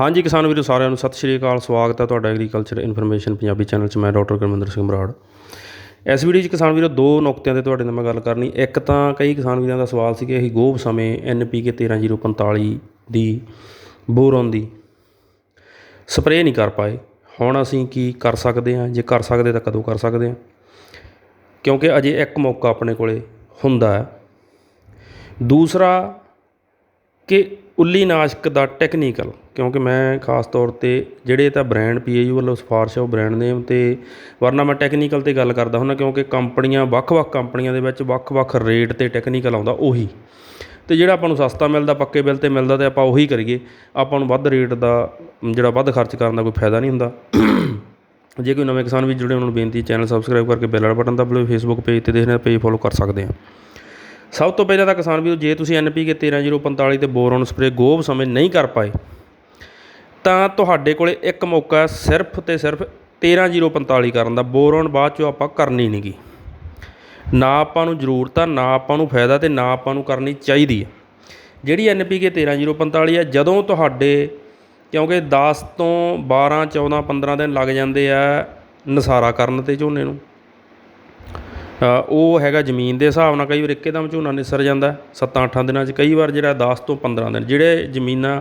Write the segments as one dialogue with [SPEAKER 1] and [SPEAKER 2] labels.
[SPEAKER 1] ਹਾਂਜੀ ਕਿਸਾਨ ਵੀਰੋ, ਸਾਰਿਆਂ ਨੂੰ ਸਤਿ ਸ਼੍ਰੀ ਅਕਾਲ, ਸਵਾਗਤ ਹੈ ਤੁਹਾਡਾ ਐਗਰੀਕਲਚਰ ਇਨਫੋਰਮੇਸ਼ਨ ਪੰਜਾਬੀ ਚੈਨਲ 'ਚ। ਮੈਂ ਡਾਕਟਰ ਗੁਰਮਿੰਦਰ ਸਿੰਘ ਬਰਾੜ ਇਸ ਵੀਡੀਓ 'ਚ ਕਿਸਾਨ ਵੀਰੋ, ਦੋ ਨੁਕਤਿਆਂ ਤੇ ਤੁਹਾਡੇ ਨਾਲ ਮੈਂ ਗੱਲ ਕਰਨੀ। ਇੱਕ ਤਾਂ ਕਈ ਕਿਸਾਨ ਵੀਰਾਂ ਦਾ ਸਵਾਲ ਸੀ ਕਿ ਅਸੀਂ ਗੋਭ ਸਮੇਂ ਐਨਪੀਕੇ 13045 ਦੀ ਬੋਰੋਨ ਦੀ ਸਪਰੇਅ ਨਹੀਂ ਕਰ ਪਾਏ। ਹੁਣ ਅਸੀਂ ਕੀ ਕਰ ਸਕਦੇ ਹਾਂ? ਜੇ ਕਰ ਸਕਦੇ ਤਾਂ ਕਦੋਂ ਕਰ ਸਕਦੇ ਹਾਂ? ਕਿਉਂਕਿ ਅਜੇ ਇੱਕ ਮੌਕਾ ਆਪਣੇ ਕੋਲੇ ਹੁੰਦਾ ਹੈ। ਦੂਸਰਾ ਕਿ ਉੱਲੀ ਨਾਸ਼ਕ ਦਾ ਟੈਕਨੀਕਲ ਕਿਉਂਕਿ ਮੈਂ ਖਾਸ ਤੌਰ ਤੇ ਜਿਹੜੇ ਤਾਂ ਬ੍ਰਾਂਡ ਯੂ ਵੱਲੋਂ ਸਿਫਾਰਿਸ਼ ਹੈ ਉਹ ਬ੍ਰਾਂਡ ਨੇਮ ਤੇ, ਵਰਨਾ ਮੈਂ ਟੈਕਨੀਕਲ ਤੇ ਗੱਲ ਕਰਦਾ ਹੁੰਦਾ, ਕਿਉਂਕਿ ਕੰਪਨੀਆਂ, ਵੱਖ-ਵੱਖ ਕੰਪਨੀਆਂ ਦੇ ਵਿੱਚ ਵੱਖ-ਵੱਖ ਰੇਟ ਤੇ ਟੈਕਨੀਕਲ ਆਉਂਦਾ ਉਹੀ। ਅਤੇ ਜਿਹੜਾ ਆਪਾਂ ਨੂੰ ਸਸਤਾ ਮਿਲਦਾ, ਪੱਕੇ ਬਿੱਲ ਤੇ ਮਿਲਦਾ, ਤਾਂ ਆਪਾਂ ਉਹੀ ਕਰੀਏ। ਆਪਾਂ ਨੂੰ ਵੱਧ ਰੇਟ ਦਾ, ਜਿਹੜਾ ਵੱਧ ਖਰਚ ਕਰਨ ਦਾ ਕੋਈ ਫਾਇਦਾ ਨਹੀਂ ਹੁੰਦਾ। ਜੇ ਕੋਈ ਨਵੇਂ ਕਿਸਾਨ ਵੀ ਜੁੜੇ ਉਹਨਾਂ ਨੂੰ ਬੇਨਤੀ, ਚੈਨਲ ਸਬਸਕ੍ਰਾਈਬ ਕਰਕੇ ਬੈਲ ਵਾਲਾ ਬਟਨ ਦਬਾ ਲਓ ਫੇਸਬੁੱਕ ਪੇਜ ਤੇ ਦੇਖਦੇ ਪੇਜ ਫੋਲੋ ਕਰ ਸਕਦੇ ਆ। ਸਭ ਤੋਂ ਪਹਿਲਾਂ ਤਾਂ ਕਿਸਾਨ ਵੀਰੋ, ਜੇ ਤੁਸੀਂ ਐਨਪੀਕੇ 13045 ਤੇ ਬੋਰੋਨ ਸਪਰੇ ਗੋਭ ਸਮੇਂ ਨਹੀਂ ਕਰ ਪਾਏ, ਤਾਂ ਤੁਹਾਡੇ ਕੋਲੇ ਇੱਕ ਮੌਕਾ ਹੈ ਸਿਰਫ ਤੇ ਸਿਰਫ 13045 ਕਰਨ ਦਾ। ਬੋਰੋਨ ਬਾਅਦ ਚੋਂ ਆਪਾਂ ਕਰਨੀ ਨਹੀਂਗੀ ਨਾ ਆਪਾਂ ਨੂੰ ਜ਼ਰੂਰਤ ਆ, ਨਾ ਆਪਾਂ ਨੂੰ ਫਾਇਦਾ ਤੇ ਨਾ ਆਪਾਂ ਨੂੰ ਕਰਨੀ ਚਾਹੀਦੀ ਹੈ। ਜਿਹੜੀ ਐਨਪੀਕੇ 13045 ਹੈ, ਜਦੋਂ ਤੁਹਾਡੇ ਕਿਉਂਕਿ 10 ਤੋਂ 12 14 15 ਦਿਨ ਲੱਗ ਜਾਂਦੇ ਆ ਨਸਾਰਾ ਕਰਨ ਤੇ ਝੋਨੇ ਨੂੰ ਉਹ ਹੈਗਾ ਜ਼ਮੀਨ ਦੇ ਹਿਸਾਬ ਨਾਲ ਕਈ ਵਾਰ ਇੱਕਦਮ ਝੋਨਾ ਨਿਸਰ ਜਾਂਦਾ 7-8 ਦਿਨਾਂ 'ਚ ਕਈ ਵਾਰ ਜਿਹੜਾ ਦਸ ਤੋਂ 15 ਦਿਨ, ਜਿਹੜੇ ਜ਼ਮੀਨਾਂ,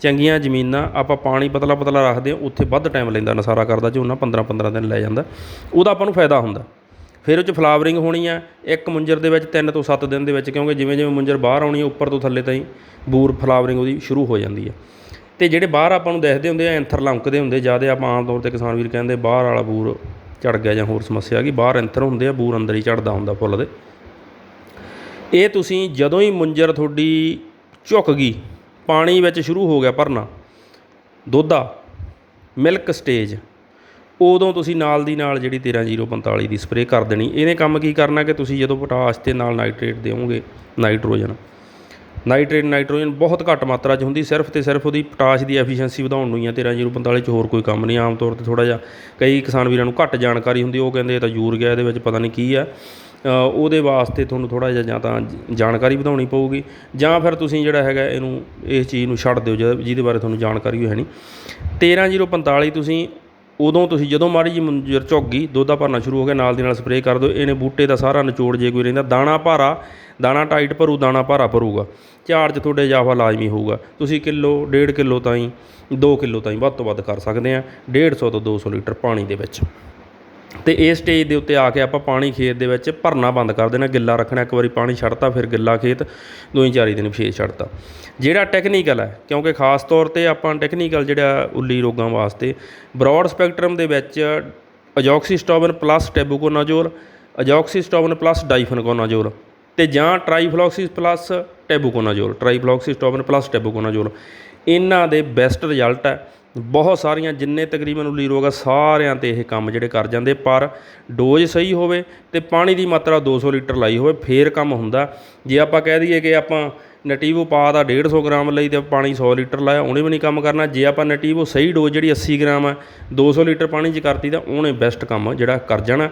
[SPEAKER 1] ਚੰਗੀਆਂ ਜ਼ਮੀਨਾਂ ਆਪਾਂ ਪਾਣੀ ਪਤਲਾ ਪਤਲਾ ਰੱਖਦੇ ਹਾਂ, ਉੱਥੇ ਵੱਧ ਟਾਈਮ ਲੈਂਦਾ, ਨਸਾਰਾ ਕਰਦਾ, ਝੋਨਾ 15-15 ਦਿਨ ਲੈ ਜਾਂਦਾ, ਉਹਦਾ ਆਪਾਂ ਨੂੰ ਫਾਇਦਾ ਹੁੰਦਾ। ਫਿਰ ਉਹ 'ਚ ਫਲਾਵਰਿੰਗ ਹੋਣੀ ਆ, ਇੱਕ ਮੁੰਜਰ ਦੇ ਵਿੱਚ ਤਿੰਨ ਤੋਂ ਸੱਤ ਦਿਨ ਦੇ ਵਿੱਚ, ਕਿਉਂਕਿ ਜਿਵੇਂ ਜਿਵੇਂ ਮੁੰਜਰ ਬਾਹਰ ਆਉਣੀ ਹੈ ਉੱਪਰ ਤੋਂ ਥੱਲੇ ਤਾਈਂ ਬੂਰ ਫਲਾਵਰਿੰਗ ਉਹਦੀ ਸ਼ੁਰੂ ਹੋ ਜਾਂਦੀ ਹੈ ਤੇ ਜਿਹੜੇ ਬਾਹਰ ਆਪਾਂ ਨੂੰ ਦੇਖਦੇ ਹੁੰਦੇ ਆ, ਐਂਥਰ ਲੰਕਦੇ ਹੁੰਦੇ, ਜ਼ਿਆਦਾ ਆਪਾਂ ਆਮ ਤੌਰ ਤੇ ਕਿਸਾਨ ਵੀਰ ਕਹਿੰਦੇ ਬਾਹਰ ਵਾਲਾ ਬੂਰ ਝੜ ਗਿਆ ਜਾਂ ਹੋਰ ਸਮੱਸਿਆ ਆ ਗਈ, ਬਾਹਰ ਐਂਥਰ ਹੁੰਦੇ ਆ, ਬੂਰ ਅੰਦਰ ਹੀ ਝੜਦਾ ਹੁੰਦਾ ਫੁੱਲ ਦੇ। ਇਹ ਤੁਸੀਂ ਜਦੋਂ ਹੀ ਮੁੰਜਰ ਤੁਹਾਡੀ ਝੁਕ ਗਈ, ਪਾਣੀ ਵਿੱਚ ਸ਼ੁਰੂ ਹੋ ਗਿਆ ਭਰਨਾ, ਦੋਧਾ, ਮਿਲਕ ਸਟੇਜ, ਉਦੋਂ ਤੁਸੀਂ ਨਾਲ ਦੀ ਨਾਲ ਜਿਹੜੀ 13045 ਦੀ ਸਪਰੇਅ ਕਰ ਦੇਣੀ। ਇਹਨੇ ਕੰਮ ਕੀ ਕਰਨਾ ਕਿ ਤੁਸੀਂ ਜਦੋਂ ਪੋਟਾਸ਼ ਤੇ ਨਾਲ ਨਾਈਟ੍ਰੇਟ ਦਿਓਗੇ ਨਾਈਟ੍ਰੋਜਨ ਨਾਈਟ੍ਰੇਟ ਨਾਈਟ੍ਰੋਜਨ ਬਹੁਤ ਘੱਟ ਮਾਤਰਾ 'ਚ ਹੁੰਦੀ, ਸਿਰਫ ਤੇ ਸਿਰਫ ਉਹਦੀ ਪੋਟਾਸ਼ ਦੀ ਐਫੀਸ਼ੀਐਂਸੀ ਵਧਾਉਣ ਨੂੰ ਹੀ ਆ 13045 'ਚ ਹੋਰ ਕੋਈ ਕੰਮ ਨਹੀਂ, ਆਮ ਤੌਰ ਤੇ ਥੋੜਾ ਜਿਹਾ ਕਈ ਕਿਸਾਨ ਵੀਰਾਂ ਨੂੰ ਘੱਟ ਜਾਣਕਾਰੀ ਹੁੰਦੀ, ਉਹ ਕਹਿੰਦੇ ਇਹ ਤਾਂ ਯੂਰੀਆ ਇਹਦੇ ਵਿੱਚ ਪਤਾ ਨਹੀਂ ਕੀ ਆ। ਉਹਦੇ ਵਾਸਤੇ ਤੁਹਾਨੂੰ ਥੋੜਾ ਜਿਹਾ ਜਾਂ ਤਾਂ ਜਾਣਕਾਰੀ ਵਧਾਉਣੀ ਪਊਗੀ, ਜਾਂ ਫਿਰ ਤੁਸੀਂ ਜਿਹੜਾ ਹੈਗਾ ਇਹਨੂੰ ਇਸ ਚੀਜ਼ ਨੂੰ ਛੱਡ ਦਿਓ ਜਿਹਦੇ ਬਾਰੇ ਤੁਹਾਨੂੰ ਜਾਣਕਾਰੀ ਹੋਈ ਹੈ ਨਹੀਂ। 13045 ਤੁਸੀਂ ਉਦੋਂ ਤੁਸੀਂ ਜਦੋਂ ਮਾੜੀ ਜੀ ਮੁੰਜਰ ਝੁੱਕ ਗਈ, ਦੁੱਧ ਦਾ ਭਰਨਾ ਸ਼ੁਰੂ ਹੋ ਗਿਆ, ਨਾਲ ਦੀ ਨਾਲ ਸਪਰੇਅ ਕਰ ਦਿਓ, ਇਹਨੇ ਬੂਟੇ ਦਾ ਸਾਰਾ ਨਿਚੋੜ ਜੇ ਕੋਈ ਰਹਿੰਦਾ, ਦਾਣਾ ਭਾਰਾ ਦਾਣਾ ਟਾਈਟ ਭਰੂ, ਦਾਣਾ ਭਾਰਾ ਭਰੂਗਾ। ਝਾੜ 'ਚ ਤੁਹਾਡੇ ਇਜ਼ਾਫਾ ਲਾਜ਼ਮੀ ਹੋਊਗਾ। ਤੁਸੀਂ ਕਿਲੋ, ਡੇਢ ਕਿਲੋ ਤਾਈਂ 2 ਕਿਲੋ ਤਾਈਂ ਵੱਧ ਤੋਂ ਵੱਧ ਕਰ ਸਕਦੇ ਆ। 150 ਤੋਂ 200 ਲੀਟਰ ਪਾਣੀ ਦੇ ਵਿੱਚ। ਤੇ ਇਸ ਸਟੇਜ ਦੇ ਉੱਤੇ ਆ ਕੇ ਆਪਾਂ ਪਾਣੀ ਖੇਤ ਦੇ ਵਿੱਚ ਭਰਨਾ ਬੰਦ ਕਰ ਦੇਣਾ। ਗਿੱਲਾ ਰੱਖਣਾ, ਇੱਕ ਵਾਰੀ ਪਾਣੀ ਛੱਡਤਾ, ਫਿਰ ਗਿੱਲਾ ਖੇਤ ਦੋਈ ਚਾਰੀ ਦਿਨ ਫੇਰ ਛੱਡਤਾ। ਜਿਹੜਾ ਟੈਕਨੀਕਲ ਹੈ, ਕਿਉਂਕਿ ਖਾਸ ਤੌਰ ਤੇ ਆਪਾਂ ਟੈਕਨੀਕਲ ਜਿਹੜਾ ਉੱਲੀ ਰੋਗਾਂ ਵਾਸਤੇ ਬ੍ਰੌਡ ਸਪੈਕਟਰਮ ਦੇ ਵਿੱਚ ਅਜੋਕਸੀਸਟੋਬਨ ਪਲੱਸ ਟੈਬੂਕੋਨਾਜ਼ੋਲ ਅਜੋਕਸੀਸਟੋਬਨ ਪਲੱਸ ਡਾਈਫਨਕੋਨਾਜ਼ੋਲ ਤੇ ਜਾਂ ਟ੍ਰਾਈਫਲੋਕਸਿਸ ਪਲੱਸ ਟੈਬੂਕੋਨਾਜ਼ੋਲ ਟ੍ਰਾਈਫਲੋਕਸਿਸਟੋਬਨ ਪਲੱਸ ਟੈਬੂਕੋਨਾਜ਼ੋਲ ਇਹਨਾਂ ਦੇ ਬੈਸਟ ਰਿਜ਼ਲਟ ਹੈ। ਬਹੁਤ ਸਾਰੀਆਂ, ਜਿੰਨੇ ਤਕਰੀਬਨ ਉੱਲੀ ਰੋਗ ਆ ਸਾਰਿਆਂ ਤੇ ਇਹ ਕੰਮ ਜਿਹੜੇ ਕਰ ਜਾਂਦੇ। ਪਰ ਡੋਜ਼ ਸਹੀ ਹੋਵੇ ਤੇ ਪਾਣੀ ਦੀ ਮਾਤਰਾ 200 ਲੀਟਰ ਲਾਈ ਹੋਵੇ, ਫੇਰ ਕੰਮ ਹੁੰਦਾ। ਜੇ ਆਪਾਂ ਕਹਿ ਦਈਏ ਕਿ ਆਪਾਂ ਨਟੀਵੋ ਪਾ ਦਾ 150 ਗ੍ਰਾਮ ਲਈ ਤੇ ਪਾਣੀ 100 ਲੀਟਰ ਲਾਇਆ, ਉਹਨੇ ਵੀ ਨਹੀਂ ਕੰਮ ਕਰਨਾ। ਜੇ ਆਪਾਂ ਨਟੀਵੋ ਸਹੀ ਡੋਜ਼ ਜਿਹੜੀ 80 ਗ੍ਰਾਮ ਹੈ 200 ਲੀਟਰ ਪਾਣੀ 'ਚ ਕਰਤੀ ਤਾਂ ਉਹਨੇ ਬੈਸਟ ਕੰਮ ਜਿਹੜਾ ਕਰ ਜਾਣਾ।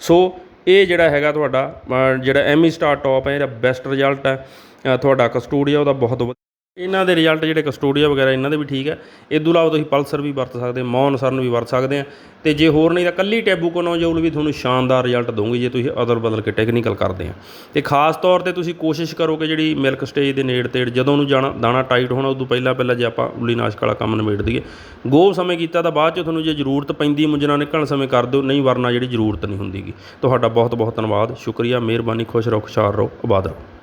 [SPEAKER 1] ਸੋ ਇਹ ਜਿਹੜਾ ਹੈਗਾ ਤੁਹਾਡਾ ਅ, ਜਿਹੜਾ ਐਮੀ ਸਟਾਰ ਟੋਪ ਹੈ ਇਹਦਾ ਬੈਸਟ ਰਿਜ਼ਲਟ ਹੈ। ਤੁਹਾਡਾ ਕਸਟੋਡੀਆ ਉਹਦਾ ਬਹੁਤ ਵਧੀਆ ਇਹਨਾਂ ਦੇ ਰਿਜ਼ਲਟ ਜਿਹੜੇ ਕਸਟੋਡੀਆ ਵਗੈਰਾ, ਇਹਨਾਂ ਦੇ ਵੀ ਠੀਕ ਹੈ। ਇਹ ਤੋਂ ਇਲਾਵਾ ਤੁਸੀਂ ਪਲਸਰ ਵੀ ਵਰਤ ਸਕਦੇ ਹੋ, ਮੌਨ ਸਰਨ ਵੀ ਵਰਤ ਸਕਦੇ ਆ ਤੇ ਜੇ ਹੋਰ ਨਹੀਂ ਤਾਂ ਕੱਲੀ ਟੈਬੂਕੋਨੋਜੋਲ ਵੀ ਤੁਹਾਨੂੰ ਸ਼ਾਨਦਾਰ ਰਿਜ਼ਲਟ ਦਊਗੀ ਜੇ ਤੁਸੀਂ ਅਦਲ ਬਦਲ ਕੇ ਟੈਕਨੀਕਲ ਕਰਦੇ ਆ ਤੇ ਖਾਸ ਤੌਰ ਤੇ ਤੁਸੀਂ ਕੋਸ਼ਿਸ਼ ਕਰੋ ਕਿ ਜਿਹੜੀ ਮਿਲਕ ਸਟੇਜ ਦੇ ਨੇੜ ਤੇੜ ਜਦੋਂ ਨੂੰ ਜਾਣਾ, ਦਾਣਾ ਟਾਈਟ ਹੋਣਾ, ਉਦੋਂ ਪਹਿਲਾਂ ਪਹਿਲਾਂ ਜੇ ਆਪਾਂ ਉੱਲੀ ਨਾਸ਼ਕ ਵਾਲਾ ਕੰਮ ਨਿਬੇੜ ਦਈਏ। ਗੋਹ ਸਮੇਂ ਕੀਤਾ ਤਾਂ ਬਾਅਦ ਚ ਤੁਹਾਨੂੰ ਜੇ ਜ਼ਰੂਰਤ ਪੈਂਦੀ, ਮੁੰਜਣਾ ਨਿਕਲਣ ਸਮੇਂ ਕਰ ਦਿਓ, ਨਹੀਂ ਵਰਨਾ ਜਿਹੜੀ ਜ਼ਰੂਰਤ ਨਹੀਂ ਹੁੰਦੀਗੀ। ਤੁਹਾਡਾ ਬਹੁਤ ਬਹੁਤ ਧੰਨਵਾਦ, ਸ਼ੁਕਰੀਆ, ਮਿਹਰਬਾਨੀ, ਖੁਸ਼ ਰਹੋ, ਖੁਸ਼ਹਾਲ ਰਹੋ, ਆਬਾਦ ਰਹੋ।